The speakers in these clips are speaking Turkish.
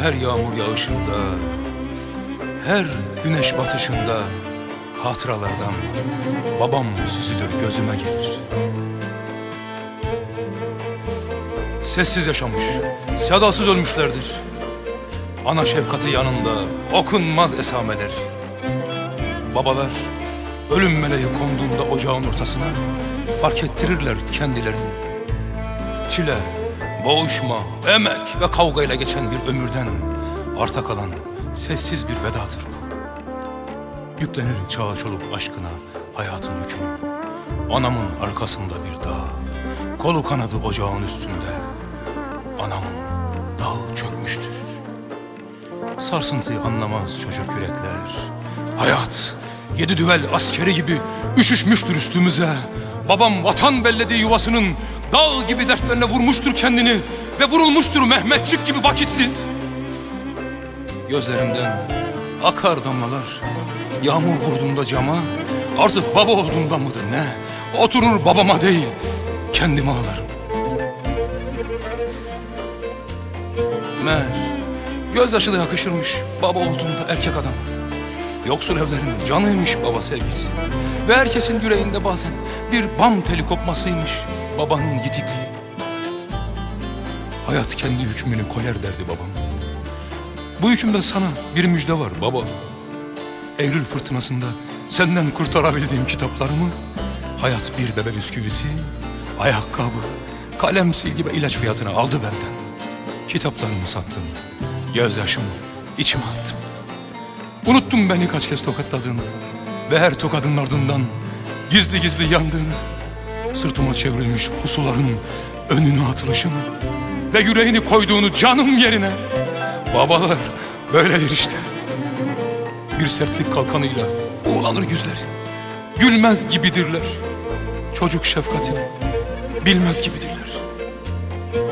Her yağmur yağışında, her güneş batışında hatıralardan babam süzülür gözüme gelir. Sessiz yaşamış, sedasız ölmüşlerdir. Ana şefkati yanında okunmaz esameler. Babalar ölüm meleği konduğunda ocağın ortasına fark ettirirler kendilerini. Çile, boğuşma, emek ve kavgayla geçen bir ömürden arta kalan sessiz bir vedadır bu. Yüklenir çağ çoluk aşkına hayatın yükünü. Anamın arkasında bir dağ, kolu kanadı ocağın üstünde. Anamın dağı çökmüştür. Sarsıntıyı anlamaz çocuk yürekler. Hayat yedi düvel askeri gibi üşüşmüştür üstümüze. Babam vatan bellediği yuvasının dağ gibi dertlerine vurmuştur kendini ve vurulmuştur Mehmetçik gibi vakitsiz. Gözlerimden akar damlalar. Yağmur vurduğunda cama artık baba olduğunda mıdır ne? Oturur babama değil kendime ağlarım. Meğer gözyaşı da yakışırmış baba olduğunda erkek adam. Yoksul evlerin canıymış baba sevgisi. Ve herkesin yüreğinde bazen bir bam teli kopmasıymış babanın yitikliği. Hayat kendi hükmünü koyar derdi babam. Bu hükümde sana bir müjde var baba. Eylül fırtınasında senden kurtarabildiğim kitaplarımı hayat bir bebe bisküvisi, ayakkabı, kalem silgi ve ilaç fiyatına aldı benden. Kitaplarımı sattım, gözyaşımı içime attım. Unuttum beni kaç kez tokatladığını ve her tokadın ardından gizli gizli yandığını. Sırtıma çevrilmiş pusuların önünü atılışını ve yüreğini koyduğunu canım yerine. Babalar böyledir işte. Bir sertlik kalkanıyla uğulanır yüzleri. Gülmez gibidirler. Çocuk şefkatini bilmez gibidirler.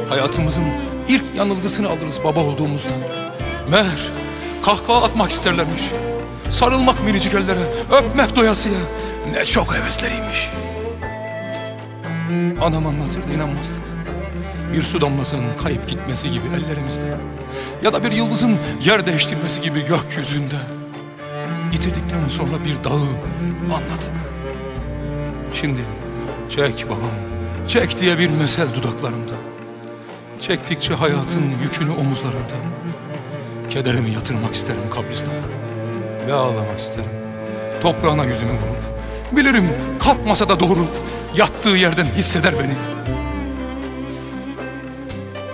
Hayatımızın ilk yanılgısını alırız baba olduğumuzda. Meğer kahkaha atmak isterlermiş. Sarılmak minicik ellere, öpmek doyasıya. Ne çok hevesleriymiş. Anam anlatırdı inanmazdık. Bir su damlasının kayıp gitmesi gibi ellerimizde. Ya da bir yıldızın yer değiştirmesi gibi gökyüzünde. Yitirdikten sonra bir dağı anladık. Şimdi çek babam, çek diye bir mesel dudaklarımda. Çektikçe hayatın yükünü omuzlarımda. Kederimi yatırmak isterim kabristana. Ve ağlamak isterim. Toprağına yüzümü vurup. Bilirim kalkmasa da doğurup. Yattığı yerden hisseder beni.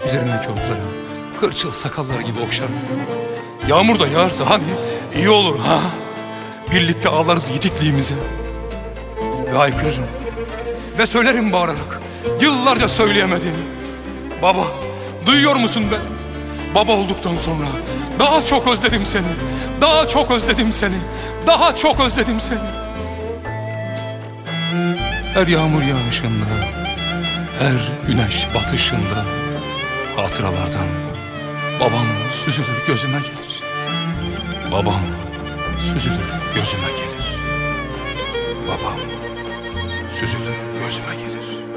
Üzerindeki otları kırçıl sakallar gibi okşarım. Yağmur da yağarsa hani iyi olur ha. Birlikte ağlarız yitikliğimize. Ve haykırırım. Ve söylerim bağırarak. Yıllarca söyleyemediğimi. Baba duyuyor musun beni? Baba olduktan sonra daha çok özledim seni. Daha çok özledim seni. Daha çok özledim seni. Her yağmur yağışında, her güneş batışında hatıralardan babam süzülür gözüme gelir. Babam süzülür gözüme gelir. Babam süzülür gözüme gelir.